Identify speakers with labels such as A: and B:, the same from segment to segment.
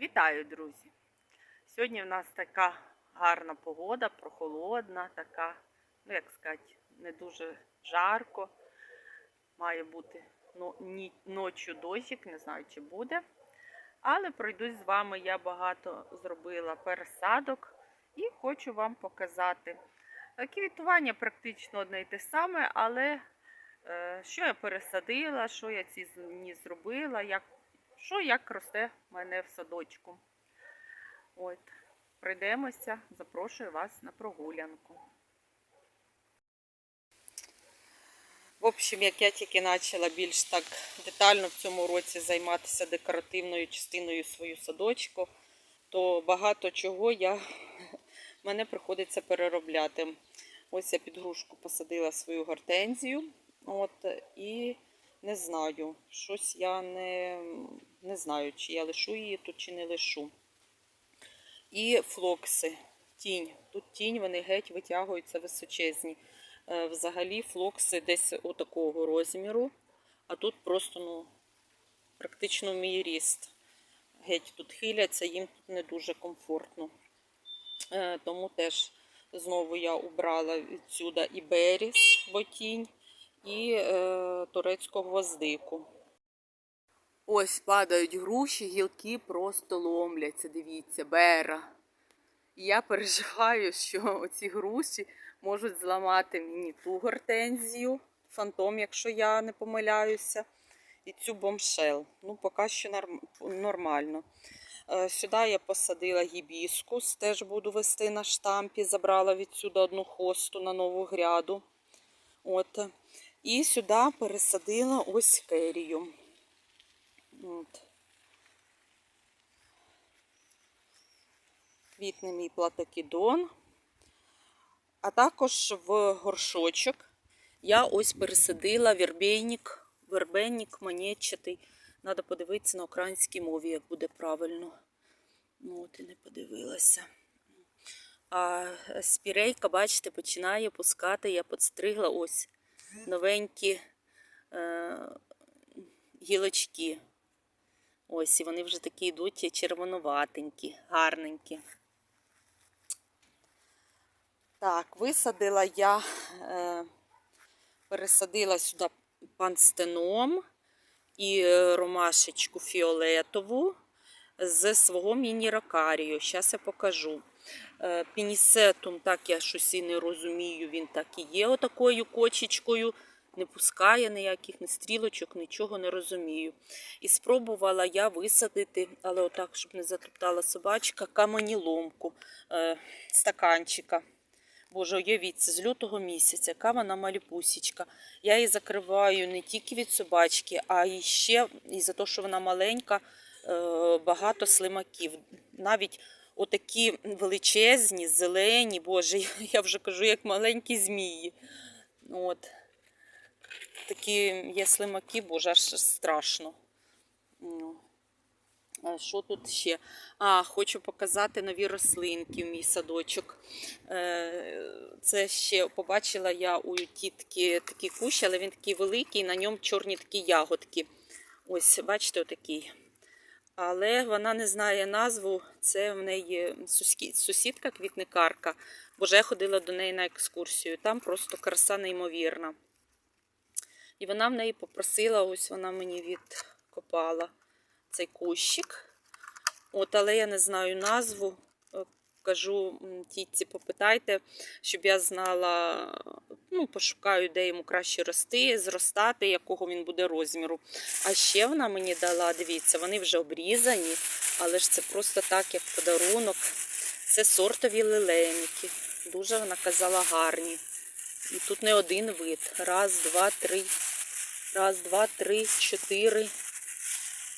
A: Вітаю, друзі! Сьогодні в нас така гарна погода, прохолодна, така, ну як сказати, не дуже жарко. Має бути ну, ні, ночі дощик, не знаю, чи буде. Але пройдусь з вами, я багато зробила пересадок і хочу вам показати. Квітування практично одне й те саме, але е, що я пересадила, що я ці зробила, як що як росте в мене в садочку. От, прийдемося, запрошую вас на прогулянку. В общем, як я тільки почала більш так детально в цьому році займатися декоративною частиною свою садочку, то багато чого я, мене приходиться переробляти. Ось я під грушку посадила свою гортензію. От, і не знаю, щось я не, не знаю, чи я лишу її тут, чи не лишу. І флокси, тінь. Тут тінь, вони геть витягуються височезні. Е, Взагалі флокси десь отакого розміру, а тут просто ну, практично мій ріст. Геть тут хиляться, їм тут не дуже комфортно. Е, Тому теж знову я убрала відсюди і беріс, бо тінь і е, турецьку гвоздику. Ось падають груші, гілки просто ломляться. Дивіться, бера. І я переживаю, що оці груші можуть зламати мені ту гортензію, фантом, якщо я не помиляюся, і цю бомшел. Ну, поки що нормально. Е, Сюди я посадила гібіскус, теж буду вести на штампі. Забрала відсюди одну хосту на нову гряду. От. І сюди пересадила ось керію. От. Квітне мій платокідон. А також в горшочок я ось пересадила вербейник, вербенник монетчатий. Треба подивитися на українській мові, як буде правильно. Ну, от і не подивилася. А спірейка, бачите, починає пускати. Я підстригла ось новенькі е, гілочки. Ось, і вони вже такі йдуть червонуватенькі, гарненькі. Так, висадила я, е, пересадила сюди панстеном і е, ромашечку фіолетову з свого міні-ракарію. Зараз я покажу. Е, Пінісетум, так я щось і не розумію, він так і є отакою кочечкою. Не пускає ніяких ні стрілочок, нічого не розумію. І спробувала я висадити, але отак, щоб не затоптала собачка, каменіломку е, стаканчика. Боже, уявіть, це з лютого місяця, яка вона малюпусічка. Я її закриваю не тільки від собачки, а і ще і за те, що вона маленька, е, багато слимаків. Навіть отакі величезні, зелені, боже, я вже кажу, як маленькі змії. От. Такі є слимаки, боже, аж страшно. Ну. А Що тут ще? А, хочу показати нові рослинки в мій садочок. Е, Це ще побачила я у тітки такий кущ, але він такий великий, на ньому чорні такі ягодки. Ось, бачите, отакий. Але вона не знає назву. Це в неї сусідка квітникарка. Боже, я ходила до неї на екскурсію. Там просто краса неймовірна. І вона в неї попросила, ось вона мені відкопала цей кущик. От, але я не знаю назву. Кажу тітці, попитайте, щоб я знала, ну, пошукаю, де йому краще рости, зростати, якого він буде розміру. А ще вона мені дала, дивіться, вони вже обрізані, але ж це просто так, як подарунок. Це сортові лилейники. Дуже вона казала гарні. І тут не один вид. Раз, два, три. Раз, два, три, чотири,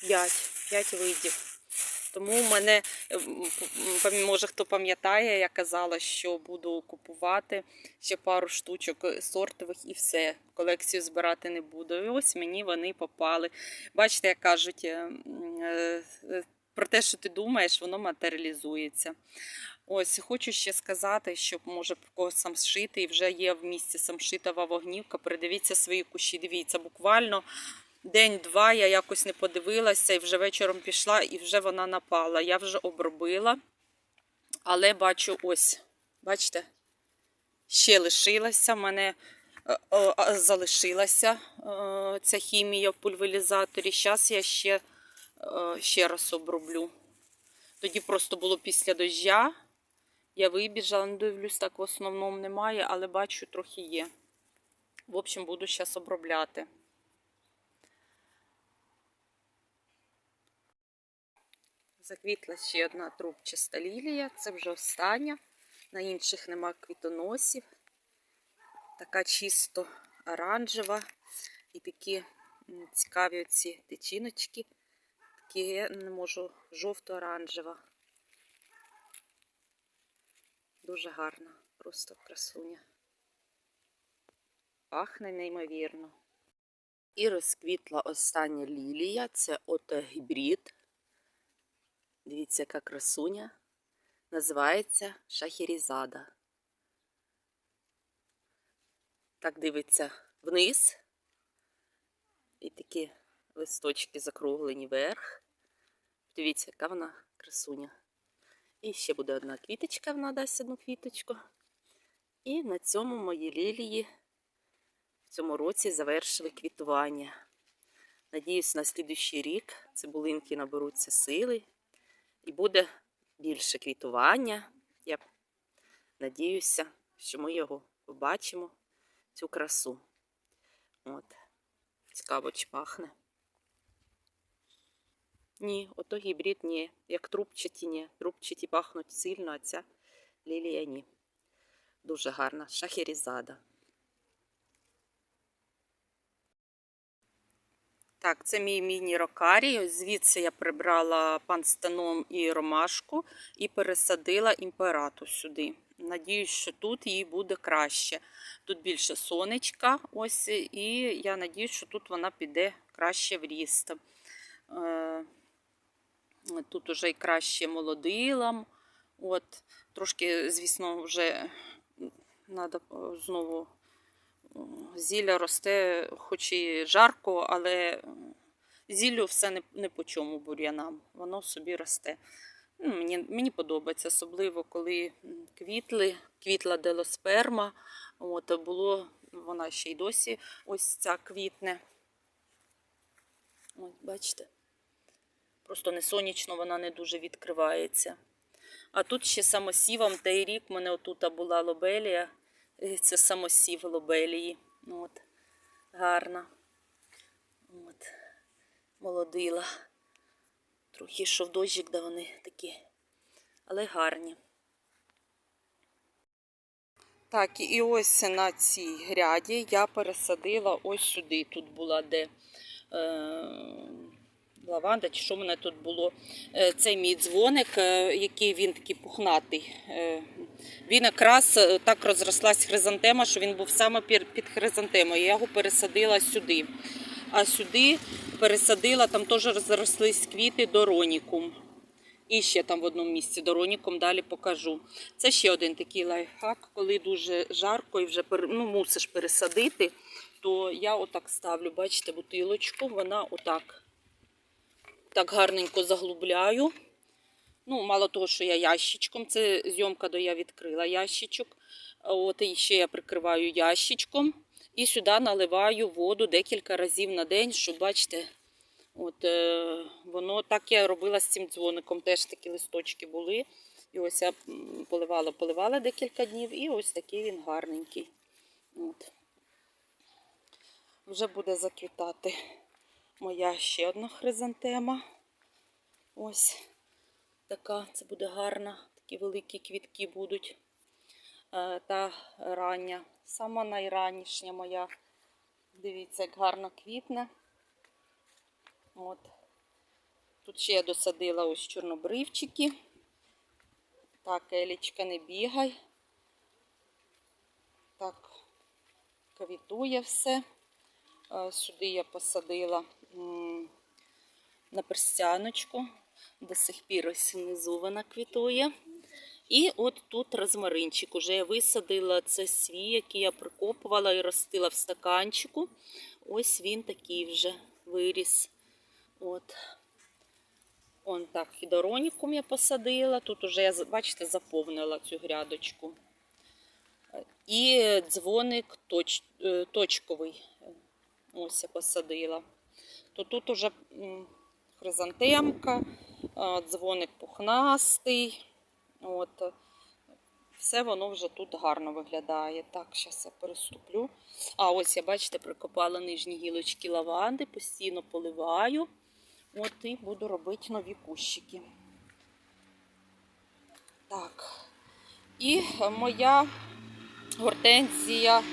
A: п'ять. П'ять видів. Тому в мене, е, може хто пам'ятає, я казала, що буду купувати ще пару штучок е, сортових і все. Колекцію збирати не буду. І ось мені вони попали. Бачите, як кажуть, е, про те, що ти думаєш, воно матеріалізується. Ось хочу ще сказати, щоб може когось самшити, і вже є в місті самшитова вогнівка. Передивіться свої кущі. Дивіться, буквально день-два я якось не подивилася і вже вечором пішла, і вже вона напала. Я вже обробила. Але бачу, ось, бачите, ще лишилася. в мене е, залишилася е, ця хімія в пульверізаторі. Зараз я ще, е, ще раз оброблю. Тоді просто було після дождя. Я вибіжала, не дивлюсь, так в основному немає, але бачу, трохи є. В общем, буду зараз обробляти. Заквітла ще одна трубчаста лілія. Це вже остання. На інших нема квітоносів. Така чисто оранжева. І такі цікаві оці тичиночки. Такі я не можу жовто-оранжева. Дуже гарна, просто красуня. Пахне неймовірно. І розквітла остання лілія. Це ото гібрид. Дивіться, яка красуня. Називається Шахерізада. Так дивиться вниз. І такі листочки закруглені вверх. Дивіться, яка вона красуня. І ще буде одна квіточка, вона дасть одну квіточку. І на цьому мої лілії в цьому році завершили квітування. Надіюсь, на слідуючий рік цибулинки наберуться сили і буде більше квітування. Я надіюся, що ми його побачимо, цю красу. От. Цікаво, чи пахне. Ні, ото гібрид ні. Як трубчаті ні. Трубчаті пахнуть сильно, а ця лілія ні. Дуже гарна. Шахерізада. Так, це мій міні-рокарій. Звідси я прибрала панстеном і ромашку і пересадила імперату сюди. Надіюсь, що тут їй буде краще. Тут більше сонечка, ось, і я надіюсь, що тут вона піде краще в ріст. Е, Тут уже і краще молодилам. От, трошки, звісно, вже треба знову зілля росте, хоч і жарко, але зіллю все не, не по чому бур'янам. Воно собі росте. Ну, Мені, мені подобається, особливо коли квітли, квітла делосперма. От, було, вона ще й досі ось ця квітне. Ось, бачите? Просто не сонячно вона не дуже відкривається. А тут ще самосівом той рік в мене отут була лобелія. Е, Це самосів лобелії. От. Гарна. От. Молодила. Трохи йшов дощик, да вони такі. Але гарні. Так, і ось на цій гряді я пересадила ось сюди. Тут була де е, лаванда, чи що в мене тут було. Е, цей мій дзвоник, е, який він такий пухнатий. Е, він якраз так розрослась хризантема, що він був саме під хризантемою. Я його пересадила сюди. А сюди пересадила, там теж розрослись квіти доронікум. І ще там в одному місці дороніком далі покажу. Це ще один такий лайфхак, коли дуже жарко і вже ну, мусиш пересадити, то я отак ставлю, бачите, бутилочку, вона отак так гарненько заглубляю. Ну, мало того, що я ящичком, це зйомка, до я відкрила ящичок. От і ще я прикриваю ящичком. І сюди наливаю воду декілька разів на день, щоб бачите, от е, воно так я робила з цим дзвоником. Теж такі листочки були. І ось я поливала, поливала декілька днів, і ось такий він гарненький. От. Вже буде заквітати моя ще одна хризантема. Ось така, це буде гарна. Такі великі квітки будуть. Е, Та рання, сама найранішня моя. Дивіться, як гарно квітне. От. Тут ще я досадила ось чорнобривчики. Так, Елічка, не бігай. Так, квітує все. Е, Сюди я посадила на перстяночку. До сих пір ось внизу вона квітує. І от тут розмаринчик. Уже я висадила це свій, який я прикопувала і ростила в стаканчику. Ось він такий вже виріс. От. Он так, хідоронікум я посадила. Тут уже бачите, заповнила цю грядочку. І дзвоник точ, е, точковий. Ось я посадила. То тут уже хризантемка, дзвоник пухнастий. От. Все воно вже тут гарно виглядає. Так, зараз я переступлю. А ось я, бачите, прикопала нижні гілочки лаванди, постійно поливаю. От і буду робити нові кущики. Так. І моя гортензія.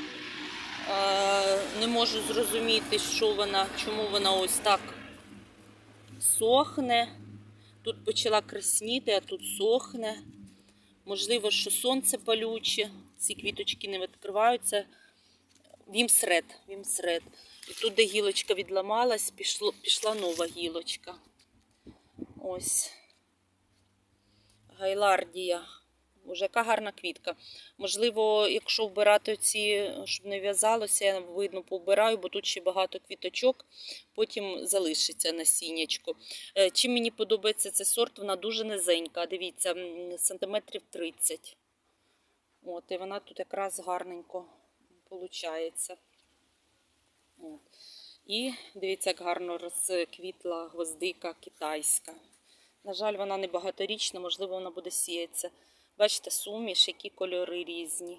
A: Не можу зрозуміти, що вона, чому вона ось так сохне. Тут почала красніти, а тут сохне. Можливо, що сонце палюче, ці квіточки не відкриваються. Вімсред, вімсред. І тут, де гілочка відламалась, пішло, пішла нова гілочка. Ось. Гайлардія. Боже, яка гарна квітка. Можливо, якщо вбирати ці, щоб не в'язалося, я видно повбираю, бо тут ще багато квіточок, потім залишиться насіннячко. Е, Чим мені подобається цей сорт, вона дуже низенька. Дивіться, сантиметрів 30. От, і вона тут якраз гарненько виходить. І дивіться, як гарно розквітла гвоздика китайська. На жаль, вона не багаторічна, можливо, вона буде сіятися. Бачите, суміш, які кольори різні.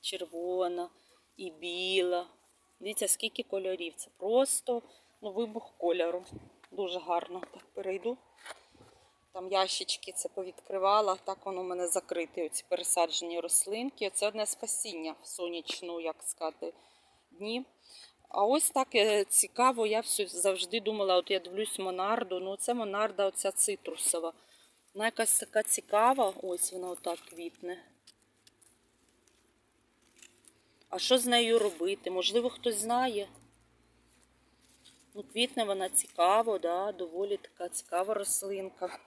A: Червона і біла. Дивіться, скільки кольорів. Це просто ну, вибух кольору. Дуже гарно. Так, перейду. Там ящички це повідкривала, так воно в мене закрите, оці пересаджені рослинки. Це одне спасіння в сонячну, як сказати, дні. А ось так е, цікаво, я завжди думала, от я дивлюсь Монарду, ну це Монарда оця цитрусова. Вона якась така цікава, ось вона отак квітне. А що з нею робити? Можливо, хтось знає. Ну, квітне вона цікаво, да, доволі така цікава рослинка.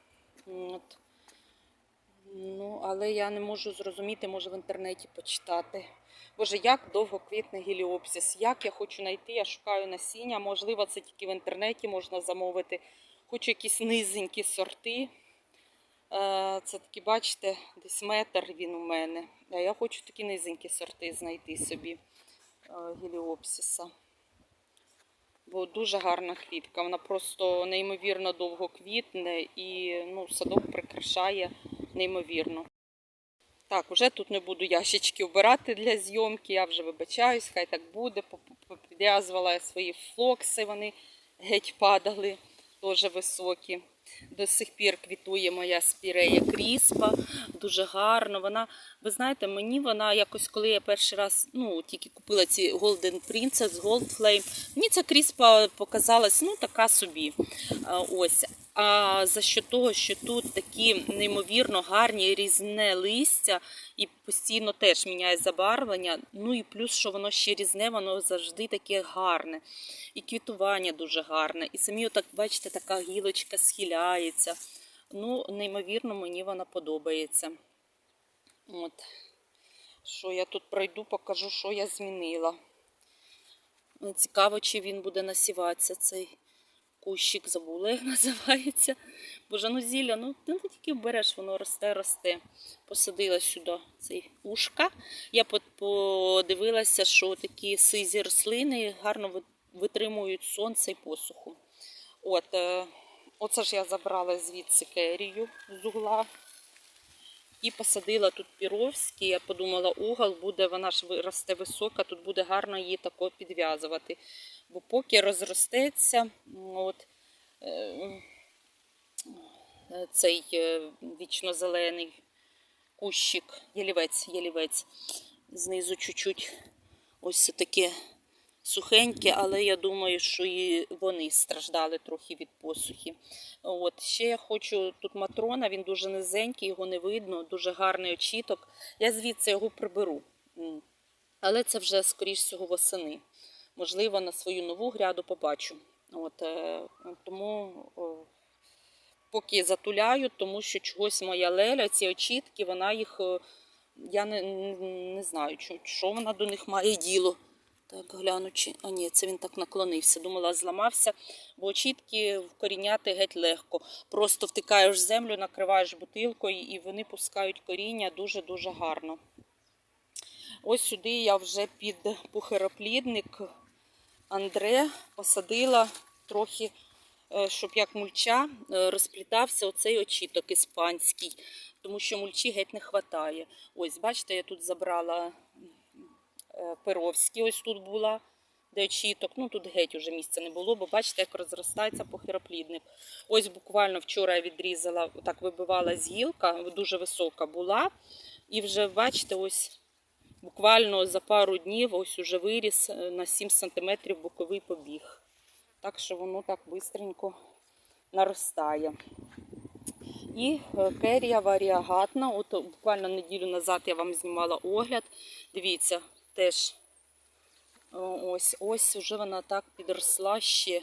A: От. Ну, але я не можу зрозуміти, може в інтернеті почитати. Боже, як довго квітне гіліопсис? Як я хочу знайти, я шукаю насіння. Можливо, це тільки в інтернеті можна замовити. Хочу якісь низенькі сорти. Е, Це такі, бачите, десь метр він у мене. А я хочу такі низенькі сорти знайти собі е, гіліопсиса. Бо дуже гарна квітка. Вона просто неймовірно довго квітне і ну, садок прикрашає неймовірно. Так, уже тут не буду ящички вбирати для зйомки. Я вже вибачаюсь, хай так буде. Підв'язувала свої флокси, вони геть падали, дуже високі. До сих пір квітує моя спірея кріспа, дуже гарно. Вона, ви знаєте, мені вона якось, коли я перший раз ну, тільки купила ці Golden Princess, Gold Flame, мені ця кріспа показалась ну, така собі. Ось. А за що того, що тут такі неймовірно гарні різне листя і постійно теж міняє забарвлення. Ну і плюс, що воно ще різне, воно завжди таке гарне. І квітування дуже гарне. І самі, отак, бачите, така гілочка схиляється. Ну, неймовірно, мені вона подобається. От. Що я тут пройду, покажу, що я змінила. Цікаво, чи він буде насіватися цей кущик, забула, як називається. Боже, ну зілля, ну ти не тільки береш, воно росте, росте. Посадила сюди цей ушка. Я подивилася, що такі сизі рослини гарно витримують сонце і посуху. От, е, оце ж я забрала звідси керію з угла. І посадила тут піровський. Я подумала, угол буде, вона ж росте висока, тут буде гарно її тако підв'язувати. Бо поки розростеться, от, е, цей е, вічно-зелений кущик, ялівець, ялівець, знизу чуть-чуть ось таке сухеньке, але я думаю, що і вони страждали трохи від посухи. От ще я хочу тут матрона, він дуже низенький, його не видно, дуже гарний очіток. Я звідси його приберу. Але це вже скоріш всього восени. Можливо, на свою нову гряду побачу. От, е, тому поки затуляю, тому що чогось моя леля, ці очітки, вона їх, я не, не, знаю, що вона до них має діло. Так, глянучи. А ні, це він так наклонився. Думала, зламався, бо очітки вкоріняти геть легко. Просто втикаєш землю, накриваєш бутилкою і вони пускають коріння дуже-дуже гарно. Ось сюди я вже під пухероплідник Андре посадила трохи, е, щоб як мульча е, розплітався оцей очіток іспанський, тому що мульчі геть не вистачає. Ось, бачите, я тут забрала е, Перовський, ось тут була, де очіток. Ну тут геть уже місця не було, бо бачите, як розростається похироплідник. Ось буквально вчора я відрізала, так вибивала з гілка, дуже висока була. І вже бачите, ось буквально за пару днів ось уже виріс е, на 7 см боковий побіг. Так що воно так швидко наростає. І е, керія варіагатна. От е, буквально неділю назад я вам знімала огляд. Дивіться, теж ось ось вже вона так підросла ще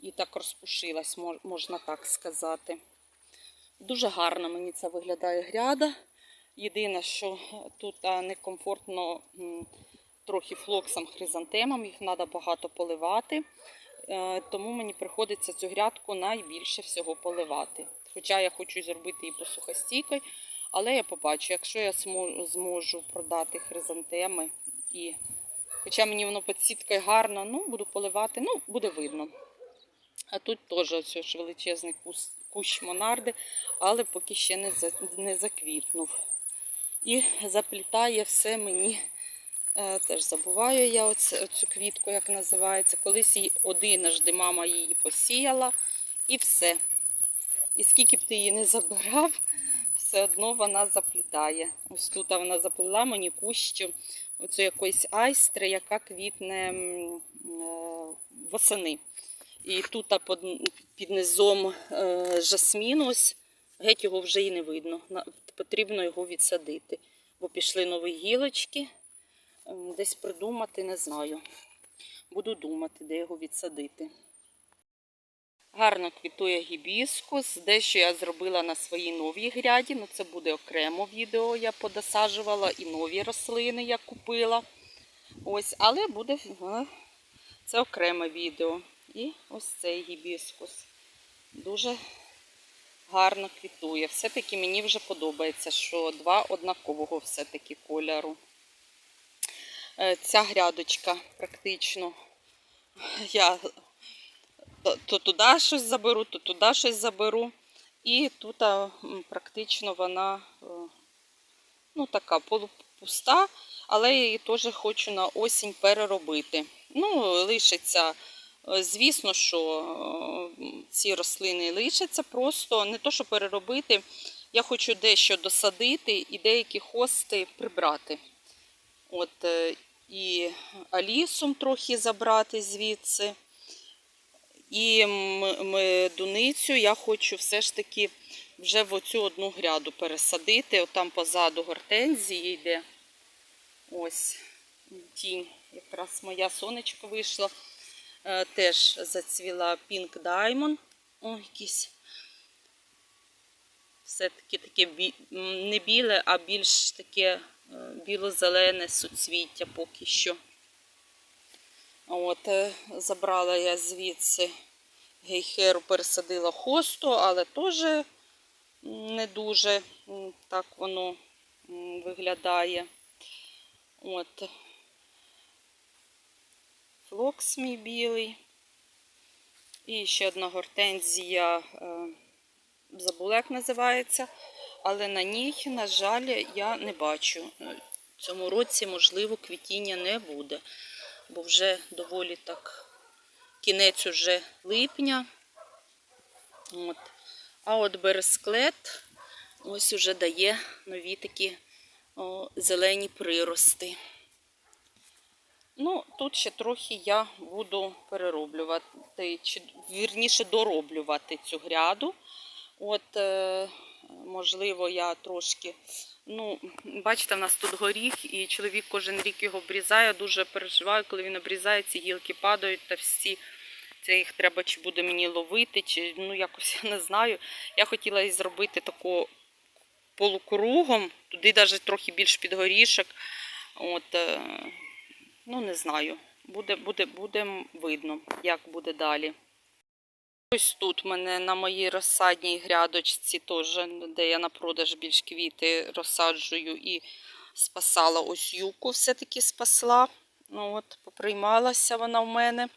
A: і так розпушилась, можна так сказати. Дуже гарно мені це виглядає гряда. Єдине, що тут некомфортно трохи флоксам хризантемам, їх треба багато поливати. Е, Тому мені приходиться цю грядку найбільше всього поливати. Хоча я хочу зробити її посухостійкою, але я побачу, якщо я зможу продати хризантеми, і хоча мені воно під сіткою гарно, ну буду поливати, ну буде видно. А тут теж ось величезний кущ монарди, але поки ще не заквітнув. І заплітає все мені. Е, теж забуваю я оцю квітку, як називається. Колись її одинажди мама її посіяла і все. І скільки б ти її не забирав, все одно вона заплітає. Ось тут вона заплела мені кущу оцю якоїсь айстри, яка квітне е, восени. І тут під низом е, жасмін, ось геть його вже і не видно. Потрібно його відсадити, бо пішли нові гілочки. Ем, Десь придумати не знаю. Буду думати, де його відсадити. Гарно квітує гібіскус. Дещо я зробила на своїй новій гряді. Ну, це буде окремо відео. Я подосаджувала і нові рослини я купила. Ось, але буде е, це окреме відео. І ось цей гібіскус. Дуже гарно квітує. Все-таки мені вже подобається, що два однакового все-таки кольору. Е, Ця грядочка практично я то, то туди щось заберу, то туди щось заберу. І тут практично вона е, ну, така полупуста, але я її теж хочу на осінь переробити. Ну, лишиться, е, звісно, що е, ці рослини лишаться, просто не то, що переробити. Я хочу дещо досадити і деякі хости прибрати. От, е, і алісум трохи забрати звідси. І медуницю я хочу все ж таки вже в оцю одну гряду пересадити. От там позаду гортензії йде. Ось тінь. Якраз моя сонечко вийшло. Е, Теж зацвіла Pink Diamond. О, якийсь. Все-таки таке не біле, а більш таке е, біло-зелене суцвіття поки що. От, е, забрала я звідси гейхеру, пересадила хосту, але теж не дуже так воно виглядає. От. Флокс мій білий. І ще одна гортензія, е, забула, як називається, але на ній, на жаль, я не бачу. Е, В цьому році, можливо, квітіння не буде, бо вже доволі так кінець уже липня. От. А от бересклет ось уже дає нові такі о, зелені прирости. Ну, тут ще трохи я буду перероблювати, чи вірніше дороблювати цю гряду. От, е, можливо, я трошки. Ну, бачите, в нас тут горіх, і чоловік кожен рік його обрізає. Дуже переживаю, коли він обрізає, ці гілки падають та всі. Це їх треба чи буде мені ловити, чи ну якось я не знаю. Я хотіла зробити таку полукругом, туди навіть трохи більш під горішок. От, е, ну не знаю. Буде, буде, буде видно, як буде далі. Ось тут мене на моїй розсадній грядочці, теж, де я на продаж більш квіти розсаджую і спасала ось юку, все-таки спасла. Ну от, поприймалася вона в мене.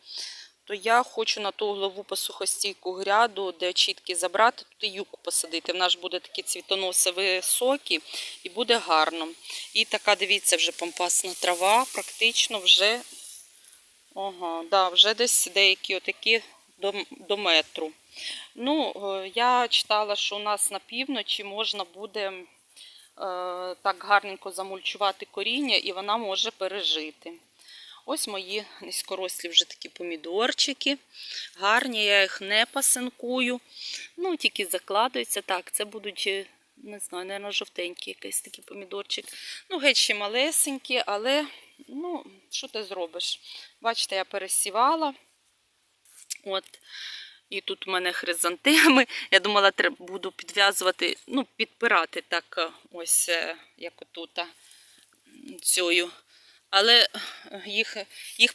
A: То я хочу на ту голову посухостійку гряду, де чітки забрати, туди юку посадити. Вона ж буде такі цвітоноси високі і буде гарно. І така, дивіться, вже пампасна трава, практично вже, ага, да, вже десь деякі отакі до, до метру. Ну, е, я читала, що у нас на півночі можна буде е, так гарненько замульчувати коріння, і вона може пережити. Ось мої низькорослі вже такі помідорчики. Гарні, я їх не пасинкую. Ну, тільки закладуються. Так, це будуть, е, не знаю, наверное, жовтенькі якийсь такий помідорчик. Ну, геть ще малесенькі, але ну, що ти зробиш? Бачите, я пересівала. От. І тут у мене хризантеми. Я думала, треба буду підв'язувати, ну, підпирати так, е, ось е, як отут, цією. Але е, їх, їх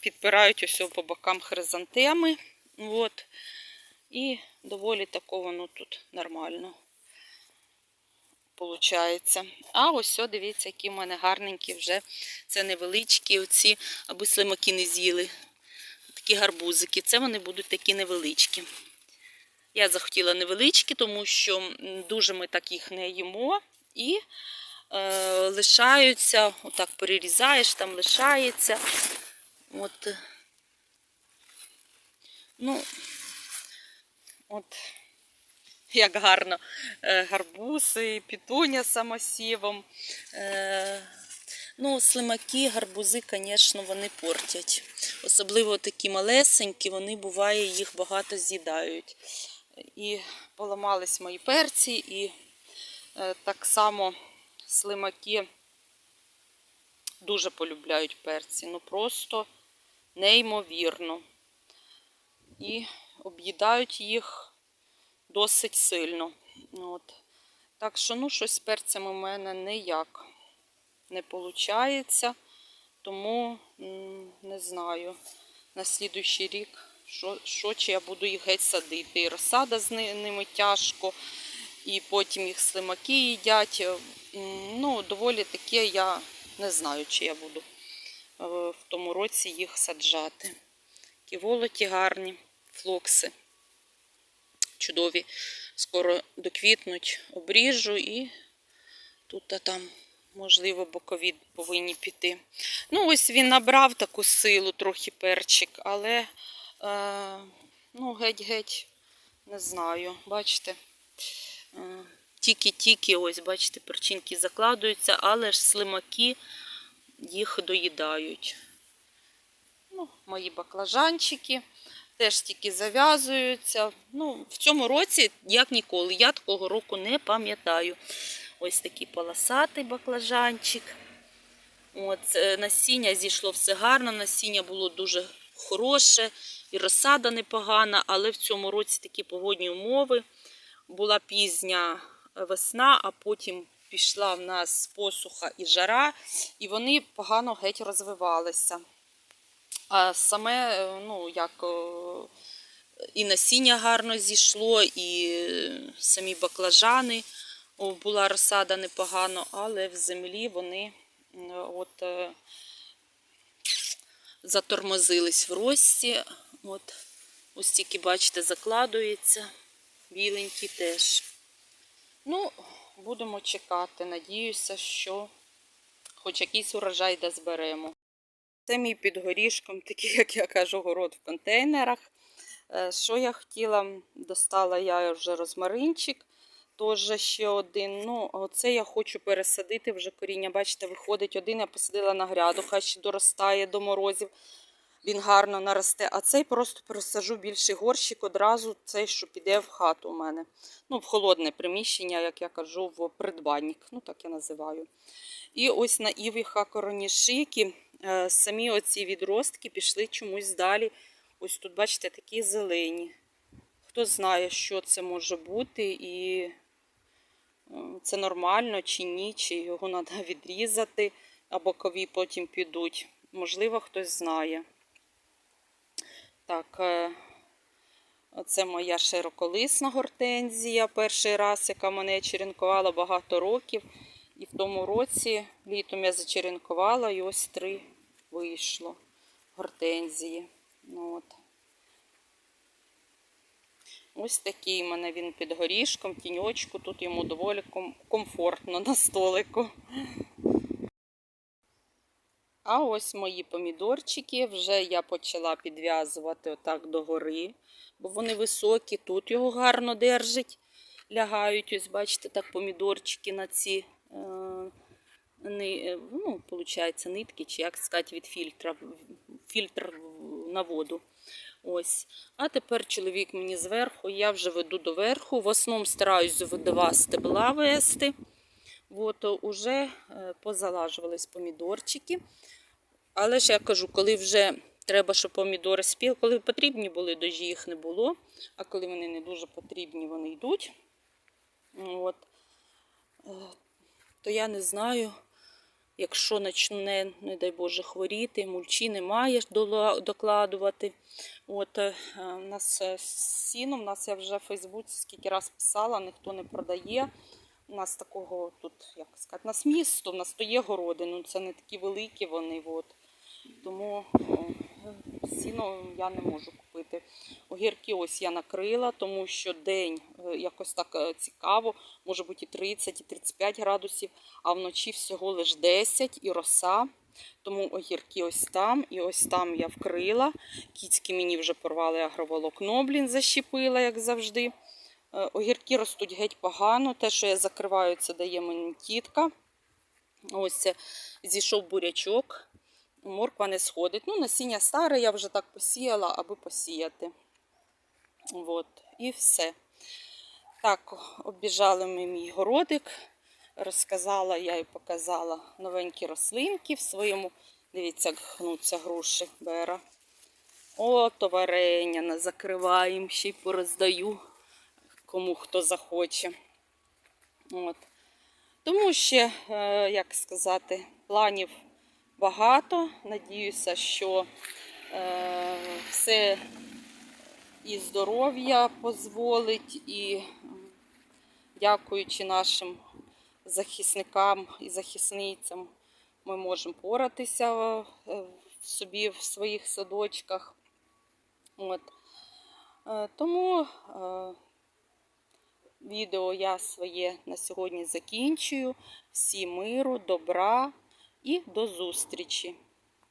A: підпирають ось по бокам хризантеми. От. І доволі тако воно тут нормально получається. А ось, дивіться, які в мене гарненькі вже. Це невеличкі оці, аби слимаки не з'їли. Такі гарбузики. Це вони будуть такі невеличкі. Я захотіла невеличкі, тому що дуже ми так їх не їмо. І е, лишаються, отак перерізаєш, там лишається. От, е, ну, от, як гарно. Е, гарбузи, пітуня самосівом. Ну, слимаки, гарбузи, звісно, вони портять. Особливо такі малесенькі, вони буває, їх багато з'їдають. І поламались мої перці, і так само слимаки дуже полюбляють перці. Ну просто неймовірно. І об'їдають їх досить сильно. От. Так що, ну, щось з перцями у мене ніяк не виходить. Тому не знаю на слідуючий рік, що, що чи я буду їх геть садити. І розсада з ними тяжко, і потім їх слимаки їдять. Ну, доволі таке я не знаю, чи я буду е, в тому році їх саджати. Такі волоті гарні, флокси чудові. Скоро доквітнуть, обріжу і тут та там, можливо, бокові повинні піти. Ну, ось він набрав таку силу, трохи перчик, але е, ну, геть-геть, не знаю, бачите. Тільки-тільки, ось, бачите, перчинки закладуються, але ж слимаки їх доїдають. Ну, мої баклажанчики теж тільки зав'язуються. Ну, в цьому році, як ніколи, я такого року не пам'ятаю. Ось такий полосатий баклажанчик. От, е, насіння зійшло все гарно, насіння було дуже хороше, і розсада непогана, але в цьому році такі погодні умови. Була пізня весна, а потім пішла в нас посуха і жара, і вони погано геть розвивалися. А саме, е, ну, як е, і насіння гарно зійшло, і е, самі баклажани була розсада непогано, але в землі вони от, е, затормозились в рості. От, ось тільки, бачите, закладується. Біленький теж. Ну, будемо чекати. Надіюся, що хоч якийсь урожай да зберемо. Це мій під горішком, такий, як я кажу, город в контейнерах. Е, Що я хотіла, достала я вже розмаринчик, теж ще один. Ну, оце я хочу пересадити вже коріння. Бачите, виходить один, я посадила на гряду, хай ще доростає до морозів. Він гарно наросте. А цей просто пересажу більший горщик одразу, цей, що піде в хату у мене. Ну, в холодне приміщення, як я кажу, в придбанник. Ну, так я називаю. І ось на івіха коронішики е, самі оці відростки пішли чомусь далі. Ось тут, бачите, такі зелені. Хто знає, що це може бути, і е, це нормально чи ні, чи його треба відрізати, а бокові потім підуть. Можливо, хтось знає. Так, е, це моя широколисна гортензія. Перший раз, яка мене черенкувала багато років. І в тому році літом я зачеренкувала, і ось три вийшло гортензії. Ну, от. Ось такий у мене він під горішком, тіньочку. Тут йому доволі комфортно на столику. А ось мої помідорчики. Вже я почала підв'язувати отак догори, бо вони високі, тут його гарно держать, лягають. Ось, бачите, так помідорчики на ці е, е, ну, виходить, нитки, чи як сказати, від фільтра, фільтр на воду. Ось. А тепер чоловік мені зверху, я вже веду до верху. В основному стараюсь два стебла вести. От уже е, позалажувались помідорчики. Але ж я кажу, коли вже треба, щоб помідори спіли, коли потрібні були дожі, їх не було. А коли вони не дуже потрібні, вони йдуть. От. Е, То я не знаю, якщо почне, не дай Боже, хворіти, мульчі немає докладувати. От е, у нас е, сіно, в нас я вже в Фейсбуці скільки раз писала, ніхто не продає. У нас такого тут, як сказати, у нас місто, у нас то є городи, ну це не такі великі вони. От. Тому о, сіно я не можу купити. Огірки ось я накрила, тому що день е, якось так е, цікаво, може бути і 30, і 35 градусів, а вночі всього лише 10 і роса. Тому огірки ось там і ось там я вкрила. Кіцьки мені вже порвали агроволокно, блін, защепила, як завжди. Е, Огірки ростуть геть погано. Те, що я закриваю, це дає мені тітка. Ось зійшов бурячок. Морква не сходить. Ну, насіння старе, я вже так посіяла, аби посіяти. От, і все. Так, обіжали ми мій городик. Розказала я і показала новенькі рослинки в своєму. Дивіться, як гнуться груші бера. О, варення закриваємо, ще й пороздаю, кому хто захоче. От. Тому ще, е, як сказати, планів багато. Надіюся, що е, все і здоров'я дозволить, і дякуючи нашим захисникам і захисницям, ми можемо поратися е, собі в своїх садочках. От. Е, Тому відео я своє на сьогодні закінчую. Всім миру, добра і до зустрічі!